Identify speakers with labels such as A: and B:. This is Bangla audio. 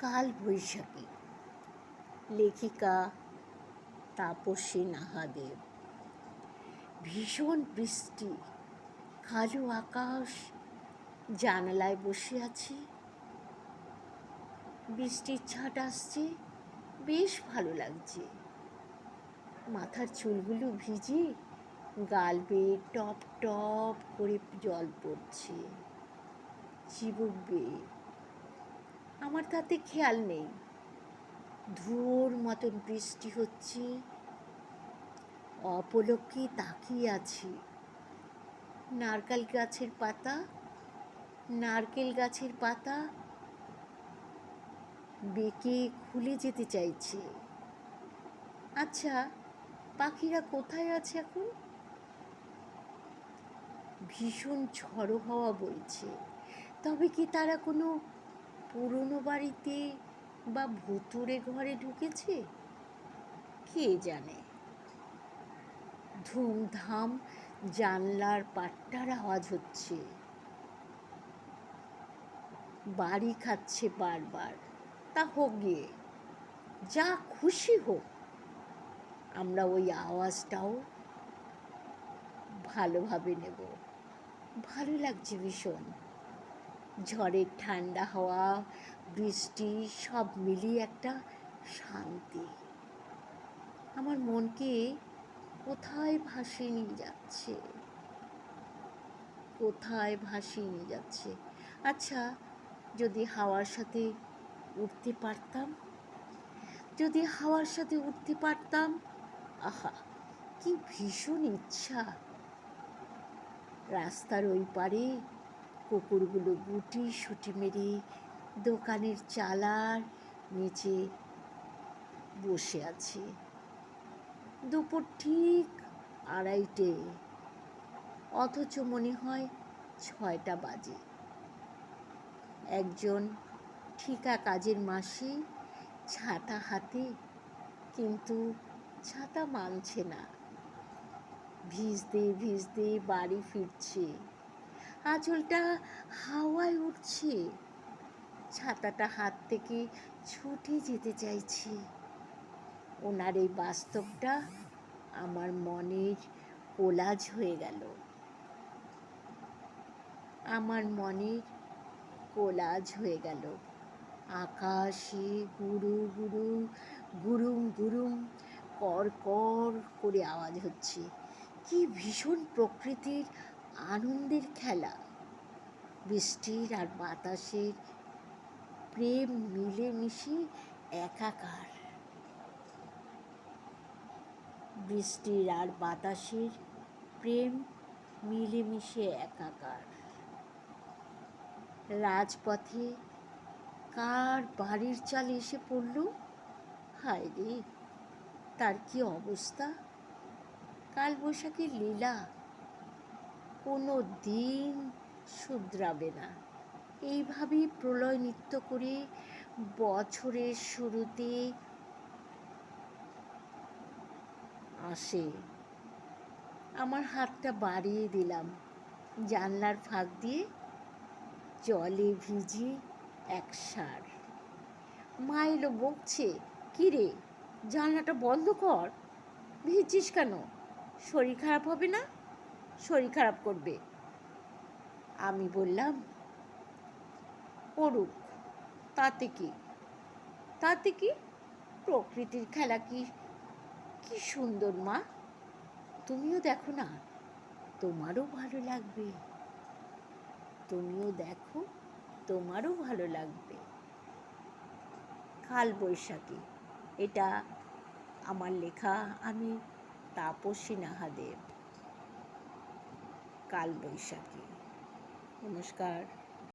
A: কাল বৈশাখী। লেখিকা তাপসী নাহাদেব। ভীষণ বৃষ্টি, কালো আকাশ, জানালায় বসে আছি। বৃষ্টির ছাট আসছে, বেশ ভালো লাগছে। মাথার চুলগুলো ভিজে গাল বেয়ে টপ টপ করে জল পড়ছে। চিবুক বেয়ে। আমার তাতে খেয়াল নেই। ধুয়োর মতন বৃষ্টি হচ্ছে। অপলক্ষে তাকিয়ে আছি। নারকেল গাছের পাতা, নারকেল গাছের পাতা বেঁকে খুলে যেতে চাইছে। আচ্ছা পাখিরা কোথায় আছে এখন? ভীষণ ঝড়ো হাওয়া বইছে। তবে কি তারা কোনো পুরনো বাড়িতে বা ভুতুরে ঘরে ঢুকেছে? কে জানে? ধুমধাম জানলার পাট্টার আওয়াজ হচ্ছে। বাড়ি খাচ্ছে বারবার। তা হোক গিয়ে যা খুশি হোক, আমরা ওই আওয়াজটাও ভালোভাবে নেব। ভালো লাগছে ভীষণ। ঝড়ের ঠান্ডা হাওয়া, বৃষ্টি, সব মিলিয়ে একটা শান্তি। আমার মনকে কোথায় ভাসিয়ে নিয়ে যাচ্ছে? কোথায় ভাসিয়ে নিয়ে যাচ্ছে? আচ্ছা যদি হাওয়ার সাথে উঠতে পারতাম? যদি হাওয়ার সাথে উঠতে পারতাম? আহা, কি ভীষণ ইচ্ছা। রাস্তার ওই পারে কুকুরগুলো গুটি সুটি মেরে দোকানের চালার নিচে বসে আছে। দুপুর ঠিক আড়াইটে, অথচ মনে হয় ছয়টা বাজে। একজন ঠিকা কাজের মাসি ছাতা হাতে, কিন্তু ছাতা মানছে না। ভিজতে ভিজতে বাড়ি ফিরছে। আঁচলটা হাওয়ায় উঠছে ছাতাটা হাত থেকে ছুটে যেতে চাইছি। ওনার এই বাস্তবটা আমার মনের কোলাজ হয়ে গেল। আমার মনের কোলাজ হয়ে গেল। আকাশে গুরু গুরু, গুরুম গুরুম, কর কর করে আওয়াজ হচ্ছে। কি ভীষণ প্রকৃতির আনন্দের খেলা। বৃষ্টির আর বাতাসের প্রেম মিলেমিশে একাকার। বৃষ্টির আর বাতাসের প্রেম মিলেমিশে একাকার। রাজপথে কার বাড়ির চাল এসে পড়ল? হায় রে, তার কি অবস্থা? কাল বৈশাখীর লীলা কোনো দিন শুধরাবে না। এইভাবেই প্রলয় নৃত্য করে বছরের শুরুতে আসে। আমার হাতটা বাড়িয়ে দিলাম। জানলার ফাঁক দিয়ে জলে ভিজে এক সার। মা এলো বকছে কিরে জানলাটা বন্ধ কর। ভিজছিস কেন? শরীর খারাপ হবে না? শরীর খারাপ করবে। আমি বললাম করুক তাতে কি? তাতে কি? প্রকৃতির খেলা কি? কি সুন্দর মা। তুমিও দেখো না, তোমারও ভালো লাগবে। তুমিও দেখো, তোমারও ভালো লাগবে। কাল বৈশাখী, এটা আমার লেখা আমি তাপসী নাহাদেব। কাল বৈশাখী নমস্কার